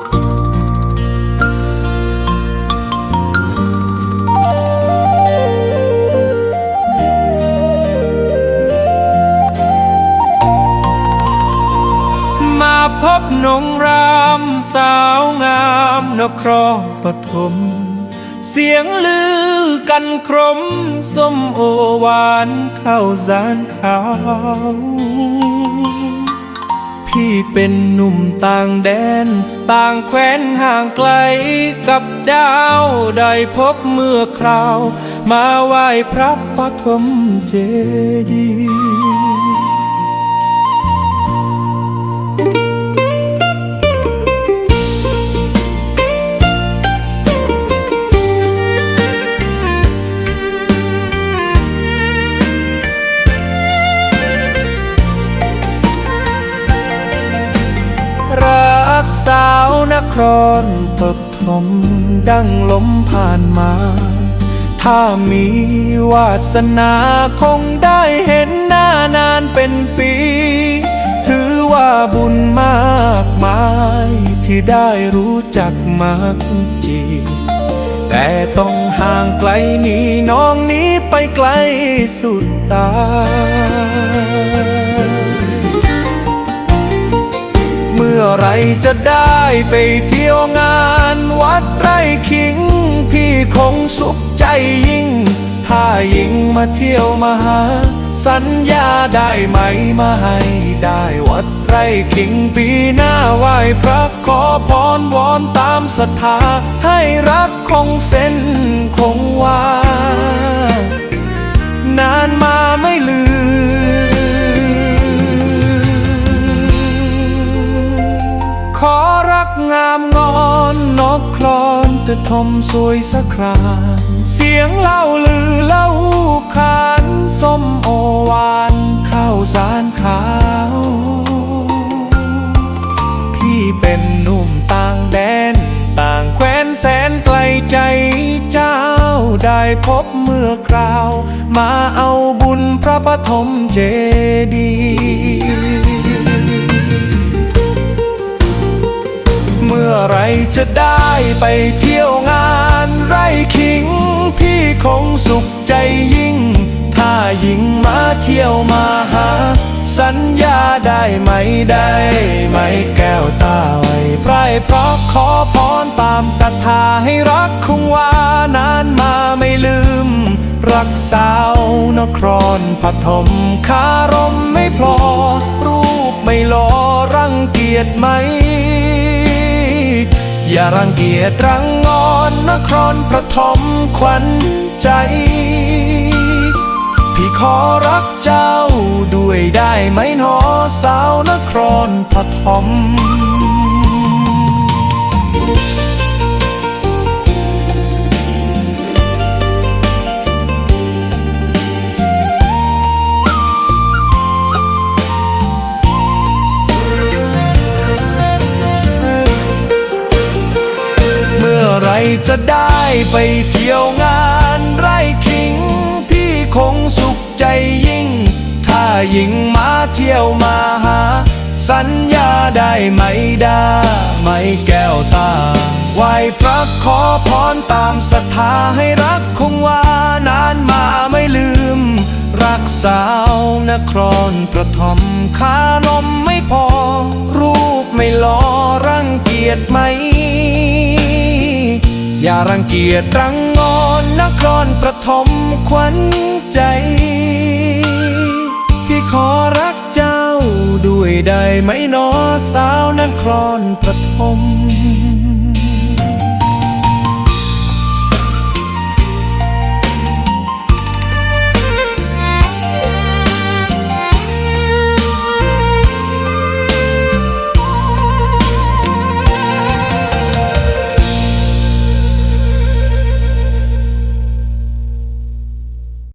มาพบนงรามสาวงามนครปฐมเสียงลือกันครมส้มโอหวานเข้าสารขาว ที่เป็นหนุ่มต่างแดน ต่างแคว้นห่างไกลกับเจ้าได้พบเมื่อคราว มาไหว้พระปฐมเจดีย์ สาวนครปฐมดังลมผ่านมา ถ้ามีวาสนาคงได้เห็นหน้านานเป็นปี ถือว่าบุญมากมายที่ได้รู้จักมักจี แต่ต้องห่างไกลนี่น้องนี้ไปไกลสุดตา อไรจะได้ไปเที่ยวงานวัดไร่ขิง พี่คงสุขใจยิ่ง ถ้ายิ่งมาเที่ยวมาหา สัญญาได้ไหมมาให้ได้วัดไร่ขิงปีหน้าไหว้พระขอพรวอนตามศรัทธา ให้รักคงเส้นคงวา รักงามงอนนกคลอนตึกทมสวยสักครานเสียงเล่าลือเล่าขานส้มโอวานข้าวสารขาว พี่เป็นหนุ่มต่างแดน ต่างแคว้นแสนไกลใจเจ้าได้พบเมื่อคราว มาเอาบุญพระปฐมเจดีย์ จะได้ไปเที่ยวงานไร่ขิง พี่คงสุขใจยิ่ง ถ้ายิงมาเที่ยวมาหา สัญญาได้ไหมได้ไหมแก้วตาไว้ไพรเพราะขอพรตามศรัทธาให้รักคงวานานมาไม่ลืม รักสาวนครปฐมคารมไม่พลอ รูปไม่หลอรังเกียจไหม อย่ารังเกียจรังงอนนครปฐมขวัญใจ พี่ขอรักเจ้าด้วยได้ไหมหนอสาวนครปฐม จะได้ไปเที่ยวงานไร่ขิง พี่คงสุขใจยิ่ง ถ้ายิ่งมาเที่ยวมาหา สัญญาได้ไหมได้ไหมแก้วตาไหวพระขอพรตามศรัทธาให้รักคงวานานมาไม่ลืม รักสาวนครประทมคานมไม่พอ รูปไม่ลอรังเกียจไหม อย่ารังเกียจรังงอนนครประทมขวัญใจ พี่ขอรักเจ้าด้วยได้ไหมนอสาวนครประทม